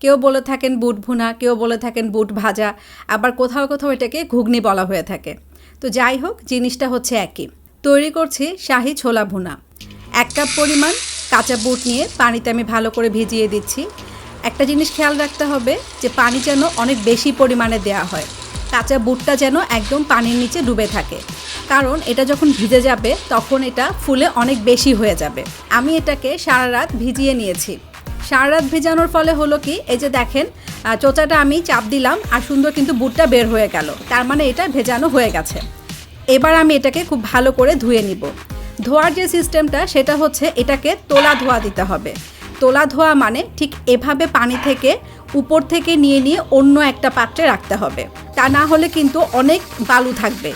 কেউ বলে থাকেন বুট ভুনা, কেউ বলে থাকেন বুট ভাজা, আবার কোথাও কোথাও এটাকে ঘুগনি বলা হয়ে থাকে। তো যাই হোক, জিনিসটা হচ্ছে একই। তৈরি করছি শাহি ছোলা ভুনা। এক কাপ পরিমাণ কাঁচা বুট নিয়ে পানিতে আমি ভালো করে ভিজিয়ে দিচ্ছি। একটা জিনিস খেয়াল রাখতে হবে যে পানি যেন অনেক বেশি পরিমাণে দেওয়া হয়। কাঁচা বুটটা যেন একদম পানির নিচে ডুবে থাকে। কারণ এটা যখন ভিজে যাবে, তখন এটা ফুলে অনেক বেশি হয়ে যাবে। আমি এটাকে সারা রাত ভিজিয়ে নিয়েছি। সারা রাত ভেজানোর ফলে হলো কি, এই যে দেখেন চোচাটা আমি চাপ দিলাম আর সুন্দর কিন্তু বুটটা বের হয়ে গেল। তার মানে এটা ভেজানো হয়ে গেছে। এবার আমি এটাকে খুব ভালো করে ধুয়ে নিব। ধোয়ার যে সিস্টেমটা, সেটা হচ্ছে এটাকে তোলা ধোয়া দিতে হবে। তোলা ধোয়া মানে ঠিক এভাবে পানি থেকে উপর থেকে নিয়ে নিয়ে অন্য একটা পাত্রে রাখতে হবে। তা না হলে কিন্তু অনেক বালু থাকবে।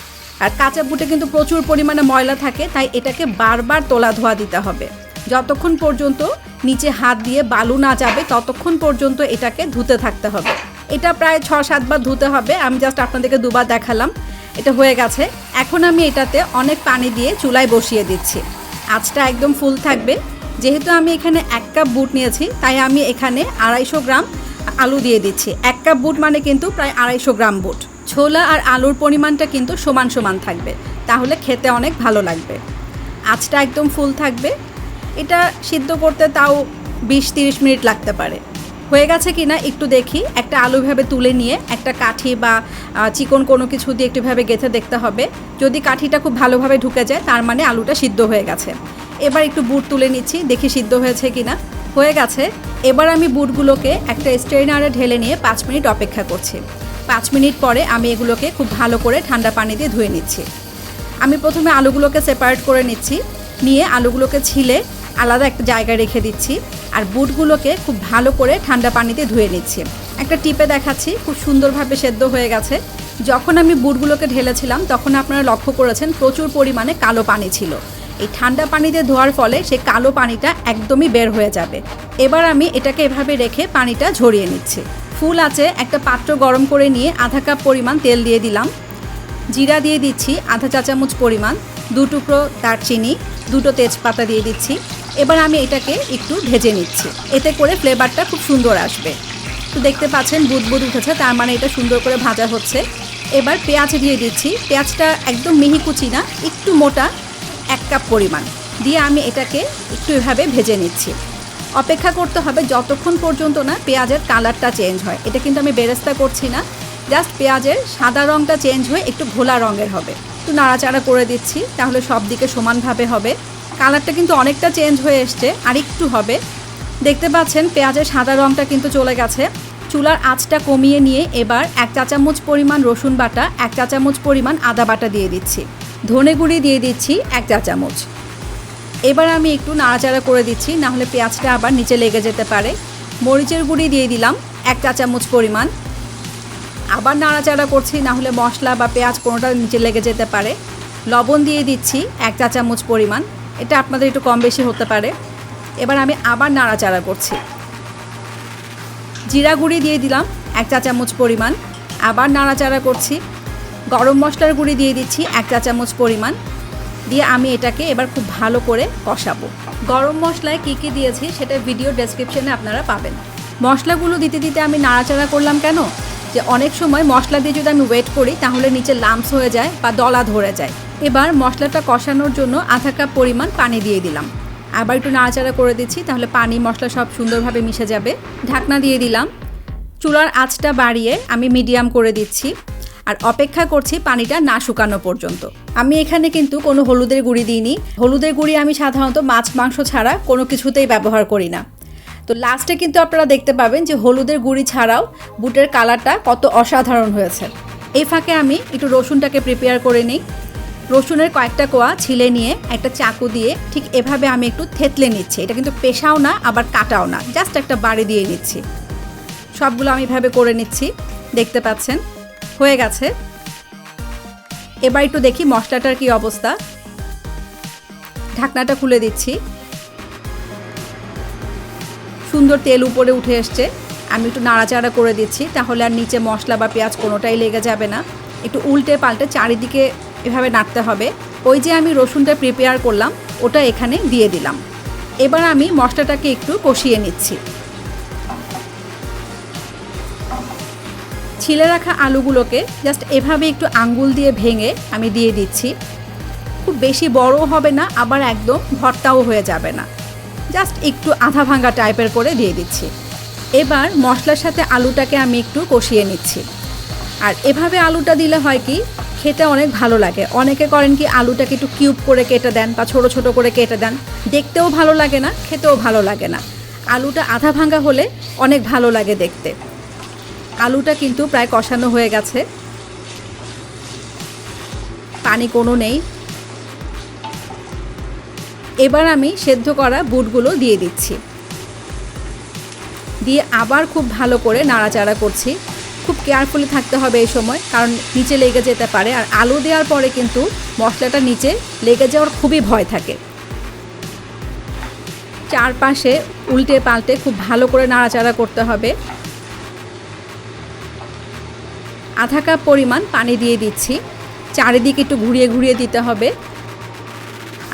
আর কাঁচা বুটে কিন্তু প্রচুর পরিমাণে ময়লা থাকে, তাই এটাকে বারবার তোলা ধোয়া দিতে হবে। যতক্ষণ পর্যন্ত নিচে হাত দিয়ে বালু না যাবে, ততক্ষণ পর্যন্ত এটাকে ধুতে থাকতে হবে। এটা প্রায় ছ সাতবার ধুতে হবে, আমি জাস্ট আপনাদেরকে দুবার দেখালাম, এটা হয়ে গেছে। এখন আমি এটাতে অনেক পানি দিয়ে চুলায় বসিয়ে দিচ্ছি। আঁচটা একদম ফুল থাকবে। যেহেতু আমি এখানে এক কাপ বুট নিয়েছি, তাই আমি এখানে আড়াইশো গ্রাম আলু দিয়ে দিচ্ছি। এক কাপ বুট মানে কিন্তু প্রায় আড়াইশো গ্রাম বুট। ছোলা আর আলুর পরিমাণটা কিন্তু সমান সমান থাকবে। তাহলে খেতে অনেক ভালো লাগবে। আঁচটা একদম ফুল থাকবে। এটা সিদ্ধ করতে তাও বিশ তিরিশ মিনিট লাগতে পারে। হয়ে গেছে কি না একটু দেখি। একটা আলু ভাবে তুলে নিয়ে একটা কাঠি বা চিকন কোনো কিছু দিয়ে একটুভাবে গেঁথে দেখতে হবে। যদি কাঠিটা খুব ভালোভাবে ঢুকে যায়, তার মানে আলুটা সিদ্ধ হয়ে গেছে। এবার একটু বুট তুলে নিচ্ছি, দেখি সিদ্ধ হয়েছে কি না হয়ে গেছে। এবার আমি বুটগুলোকে একটা স্ট্রেনারে ঢেলে নিয়ে পাঁচ মিনিট অপেক্ষা করছি। পাঁচ মিনিট পরে আমি এগুলোকে খুব ভালো করে ঠান্ডা পানি দিয়ে ধুয়ে নিচ্ছি। আমি প্রথমে আলুগুলোকে সেপারেট করে নিচ্ছি। নিয়ে আলুগুলোকে ছিলে আলাদা একটা জায়গায় রেখে দিচ্ছি। আর বুটগুলোকে খুব ভালো করে ঠান্ডা পানিতে ধুয়ে নিচ্ছি। একটা টিপে দেখাচ্ছি, খুব সুন্দরভাবে সেদ্ধ হয়ে গেছে। যখন আমি বুটগুলোকে ঢেলেছিলাম, তখন আপনারা লক্ষ্য করেছেন প্রচুর পরিমাণে কালো পানি ছিল। এই ঠান্ডা পানিতে ধোয়ার ফলে সে কালো পানিটা একদমই বের হয়ে যাবে। এবার আমি এটাকে এভাবে রেখে পানিটা ঝরিয়ে নিচ্ছি। ফুল আছে, একটা পাত্র গরম করে নিয়ে আধা কাপ পরিমাণ তেল দিয়ে দিলাম। জিরা দিয়ে দিচ্ছি, আধা চা চামচ পরিমাণ, দু টুকরো দারচিনি, দুটো তেজপাতা দিয়ে দিচ্ছি। এবার আমি এটাকে একটু ভেজে নিচ্ছি। এতে করে ফ্লেভারটা খুব সুন্দর আসবে। তো দেখতে পাচ্ছেন, বুদবুদ উঠেছে, তার মানে এটা সুন্দর করে ভাজা হচ্ছে। এবার পেঁয়াজ দিয়ে দিচ্ছি। পেঁয়াজটা একদম মিহি কুচি না, একটু মোটা, এক কাপ পরিমাণ। দিয়ে আমি এটাকে একটু এভাবে ভেজে নিচ্ছি। অপেক্ষা করতে হবে যতক্ষণ পর্যন্ত না পেঁয়াজের কালারটা চেঞ্জ হয়। এটা কিন্তু আমি বেরেস্তা করছি না। জাস্ট পেঁয়াজের সাদা রঙটা চেঞ্জ হয়ে একটু ঘোলা রঙের হবে। একটু নাড়াচাড়া করে দিচ্ছি, তাহলে সব দিকে সমানভাবে হবে। কালারটা কিন্তু অনেকটা চেঞ্জ হয়ে এসছে আর একটু হবে। দেখতে পাচ্ছেন, পেঁয়াজের সাদা রঙটা কিন্তু চলে গেছে। চুলার আঁচটা কমিয়ে নিয়ে এবার এক চা চামচ পরিমাণ রসুন বাটা, এক চা চামচ পরিমাণ আদা বাটা দিয়ে দিচ্ছি। ধনে গুঁড়ি দিয়ে দিচ্ছি এক চা চামচ। এবার আমি একটু নাড়াচাড়া করে দিচ্ছি, না হলে পেঁয়াজটা আবার নিচে লেগে যেতে পারে। মরিচের গুঁড়ি দিয়ে দিলাম এক চা চামচ পরিমাণ। আবার নাড়াচাড়া করছি, না হলে মশলা বা পেঁয়াজ কোনোটা নিচে লেগে যেতে পারে। লবণ দিয়ে দিচ্ছি এক চা চামচ পরিমাণ। এটা আপনাদের একটু কম বেশি হতে পারে। এবার আমি আবার নাড়াচাড়া করছি। জিরা গুঁড়ি দিয়ে দিলাম, এক চা চামচ পরিমাণ। আবার নাড়াচাড়া করছি। গরম মশলার গুঁড়ি দিয়ে দিচ্ছি, এক চা চামচ পরিমাণ। দিয়ে আমি এটাকে এবার খুব ভালো করে কষাবো। গরম মশলায় কী কী দিয়েছি সেটা ভিডিও ডেসক্রিপশনে আপনারা পাবেন। মশলাগুলো দিতে দিতে আমি নাড়াচাড়া করলাম কেন? যে অনেক সময় মশলা দিয়ে যদি আমি ওয়েট করি, তাহলে নিচে লামস হয়ে যায় বা দলা ধরে যায়। এবার মশলাটা কষানোর জন্য আধা কাপ পরিমাণ পানি দিয়ে দিলাম। আবার একটু নাড়াচাড়া করে দিচ্ছি, তাহলে পানি, মশলা সব সুন্দরভাবে মিশে যাবে। ঢাকনা দিয়ে দিলাম। চুলার আঁচটা বাড়িয়ে আমি মিডিয়াম করে দিচ্ছি। আর অপেক্ষা করছি পানিটা না শুকানো পর্যন্ত। আমি এখানে কিন্তু কোনো হলুদের গুঁড়ি দিইনি। হলুদের গুঁড়ি আমি সাধারণত মাছ, মাংস ছাড়া কোনো কিছুতেই ব্যবহার করি না। তো লাস্টে কিন্তু আপনারা দেখতে পাবেন যে হলুদের গুঁড়ি ছাড়াও বুটের কালারটা কত অসাধারণ হয়েছে। এই ফাঁকে আমি একটু রসুনটাকে প্রিপেয়ার করে নিই। রসুনের কয়েকটা কোয়া ছিলে নিয়ে একটা চাকু দিয়ে ঠিক এভাবে আমি একটু থেতলে নিচ্ছি। এটা কিন্তু পেশাও না, আবার কাটাও না। জাস্ট একটা বাড়ি দিয়ে নিচ্ছি। সবগুলো আমি এভাবে করে নিচ্ছি। দেখতে পাচ্ছেন? হয়ে গেছে। এবার একটু দেখি মশলাটার কি অবস্থা। ঢাকনাটা খুলে দিচ্ছি। সুন্দর তেল উপরে উঠে এসছে। আমি একটু নাড়াচাড়া করে দিচ্ছি, তাহলে আর নিচে মশলা বা পেঁয়াজ কোনোটাই লেগে যাবে না। একটু উল্টে পাল্টে চারিদিকে এভাবে নাড়তে হবে। ওই যে আমি রসুনটা প্রিপেয়ার করলাম, ওটা এখানে দিয়ে দিলাম। এবার আমি মশলাটাকে একটু কষিয়ে নিচ্ছি। ছিলে রাখা আলুগুলোকে জাস্ট এভাবে একটু আঙ্গুল দিয়ে ভেঙে আমি দিয়ে দিচ্ছি। খুব বেশি বড় হবে না, আবার একদম ভর্তাও হয়ে যাবে না। জাস্ট একটু আধা ভাঙ্গা টাইপের করে দিয়ে দিচ্ছি। এবার মশলার সাথে আলুটাকে আমি একটু কষিয়ে নিচ্ছি। আর এভাবে আলুটা দিলে হয় কি, খেতে অনেক ভালো লাগে। অনেকে করেন কি, আলুটাকে একটু কিউব করে কেটে দেন বা ছোট ছোট করে কেটে দেন। দেখতেও ভালো লাগে না, খেতেও ভালো লাগে না। আলুটা আধা ভাঙ্গা হলে অনেক ভালো লাগে দেখতে। আলুটা কিন্তু প্রায় কষানো হয়ে গেছে। পানি কোনো নেই। এবার আমি সেদ্ধ করা বুটগুলো দিয়ে দিচ্ছি। দিয়ে আবার খুব ভালো করে নাড়াচাড়া করছি। খুব কেয়ারফুলি থাকতে হবে এই সময়, কারণ নিচে লেগে যেতে পারে। আর আলু দেওয়ার পরে কিন্তু মশলাটা নিচে লেগে যাওয়ার খুবই ভয় থাকে। চারপাশে উল্টে পাল্টে খুব ভালো করে নাড়াচাড়া করতে হবে। আধা কাপ পরিমাণ পানি দিয়ে দিচ্ছি। চারিদিকে একটু ঘুরিয়ে ঘুরিয়ে দিতে হবে।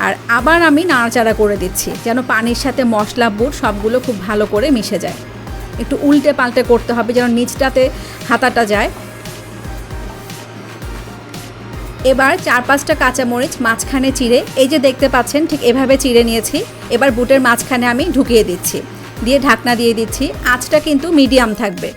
আর আবার আমি নাড়াচাড়া করে দিচ্ছি, যেন পানির সাথে মশলা, বুট সবগুলো খুব ভালো করে মিশে যায়। একটু উল্টে পাল্টে করতে হবে যেন নিচটাতে হাতাটা যায়। এবার চার পাঁচটা কাঁচামরিচ, মাঝখানে চিড়ে, এই যে দেখতে পাচ্ছেন, ঠিক এভাবে চিড়ে নিয়েছি। এবার বুটের মাঝখানে আমি ঢুকিয়ে দিচ্ছি। দিয়ে ঢাকনা দিয়ে দিচ্ছি। আঁচটা কিন্তু মিডিয়াম থাকবে।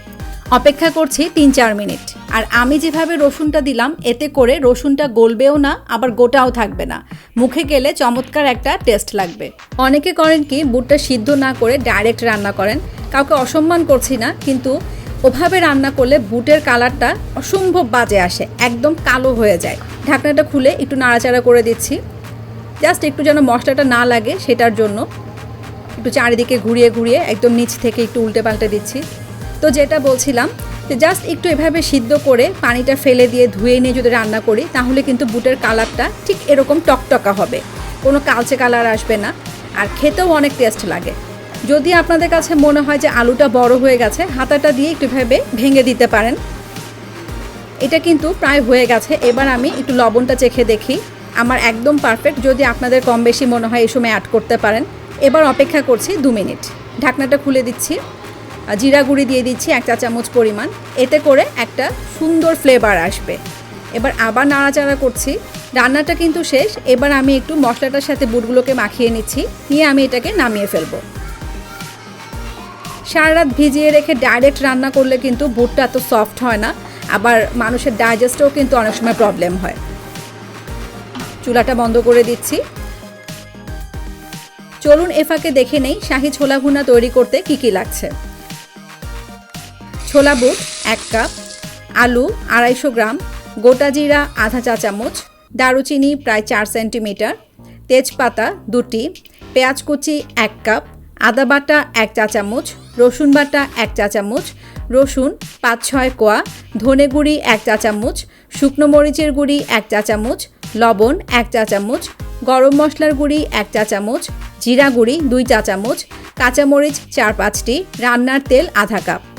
অপেক্ষা করছি তিন চার মিনিট। আর আমি যেভাবে রসুনটা দিলাম, এতে করে রসুনটা গলবেও না, আবার গোটাও থাকবে না। মুখে গেলে চমৎকার একটা টেস্ট লাগবে। অনেকে করেন কি, বুটটা সিদ্ধ না করে ডাইরেক্ট রান্না করেন। কাউকে অসম্মান করছি না, কিন্তু ওভাবে রান্না করলে বুটের কালারটা অসম্ভব বাজে আসে, একদম কালো হয়ে যায়। ঢাকনাটা খুলে একটু নাড়াচাড়া করে দিচ্ছি। জাস্ট একটু যেন মশলাটা না লাগে, সেটার জন্য একটু চারিদিকে ঘুরিয়ে ঘুরিয়ে একদম নিচ থেকে একটু উল্টে পাল্টে দিচ্ছি। তো যেটা বলছিলাম যে জাস্ট একটু এভাবে সিদ্ধ করে পানিটা ফেলে দিয়ে ধুয়ে নিয়ে যদি রান্না করি, তাহলে কিন্তু বুটের কালারটা ঠিক এরকম টকটকা হবে। কোনো কালচে কালার আসবে না। আর খেতেও অনেক টেস্ট লাগে। যদি আপনাদের কাছে মনে হয় যে আলুটা বড় হয়ে গেছে, হাতাটা দিয়ে একটু ভেবে ভেঙে দিতে পারেন। এটা কিন্তু প্রায় হয়ে গেছে। এবার আমি একটু লবণটা চেখে দেখি। আমার একদম পারফেক্ট যদি আপনাদের কম বেশি মনে হয় এই সময় অ্যাড করতে পারেন। এবার অপেক্ষা করছি দু মিনিট। ঢাকনাটা খুলে দিচ্ছি। জিরা গুঁড়ি দিয়ে দিচ্ছি এক চা চামচ পরিমাণ। এতে করে একটা সুন্দর ফ্লেভার আসবে। এবার আবার নাড়াচাড়া করছি। রান্নাটা কিন্তু শেষ। এবার আমি একটু মশলাটার সাথে বুটগুলোকে মাখিয়ে নিচ্ছি। নিয়ে আমি এটাকে নামিয়ে ফেলব। সারা রাত ভিজিয়ে রেখে ডাইরেক্ট রান্না করলে কিন্তু বুটটা এত সফট হয় না। আবার মানুষের ডাইজেস্টেও কিন্তু অনেক সময় প্রবলেম হয়। চুলাটা বন্ধ করে দিচ্ছি। চলুন এফাকে দেখে নেই শাহি ছোলা ভুনা তৈরি করতে কি কি লাগছে। ছোলা বুট, এক কাপ, আলু আড়াইশো গ্রাম, গোটা জিরা আধা চা চামচ, দারুচিনি প্রায় চার সেন্টিমিটার, তেজপাতা দুটি, পেঁয়াজ কুচি এক কাপ, আদা বাটা এক চা চামচ, রসুন বাটা এক চা চামচ, রসুন পাঁচ ছয় কোয়া, ধনে গুঁড়ি এক চা চামচ, শুকনো মরিচের গুঁড়ি এক চা চামচ, লবণ এক চা চামচ, গরম মশলার গুঁড়ি এক চা চামচ, জিরা গুঁড়ি দুই চা চামচ, কাঁচামরিচ চার পাঁচটি, রান্নার তেল আধা কাপ।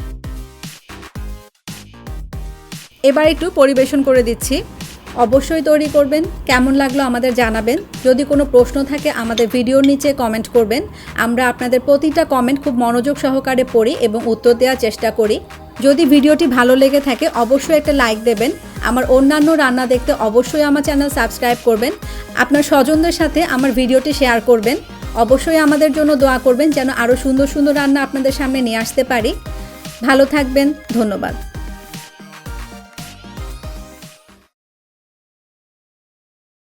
এবার একটু পরিবেশন করে দিচ্ছি। অবশ্যই তৈরি করবেন, কেমন লাগল আমাদের জানাবেন। যদি কোনো প্রশ্ন থাকে, আমাদের ভিডিওর নিচে কমেন্ট করবেন। আমরা আপনাদের প্রতিটা কমেন্ট খুব মনোযোগ সহকারে পড়ি এবং উত্তর দেওয়ার চেষ্টা করি। যদি ভিডিওটি ভালো লেগে থাকে, অবশ্যই একটা লাইক দেবেন। আমার অন্যান্য রান্না দেখতে অবশ্যই আমার চ্যানেল সাবস্ক্রাইব করবেন। আপনার স্বজনদের সাথে আমার ভিডিওটি শেয়ার করবেন। অবশ্যই আমাদের জন্য দোয়া করবেন যেন আরও সুন্দর সুন্দর রান্না আপনাদের সামনে নিয়ে আসতে পারি। ভালো থাকবেন, ধন্যবাদ।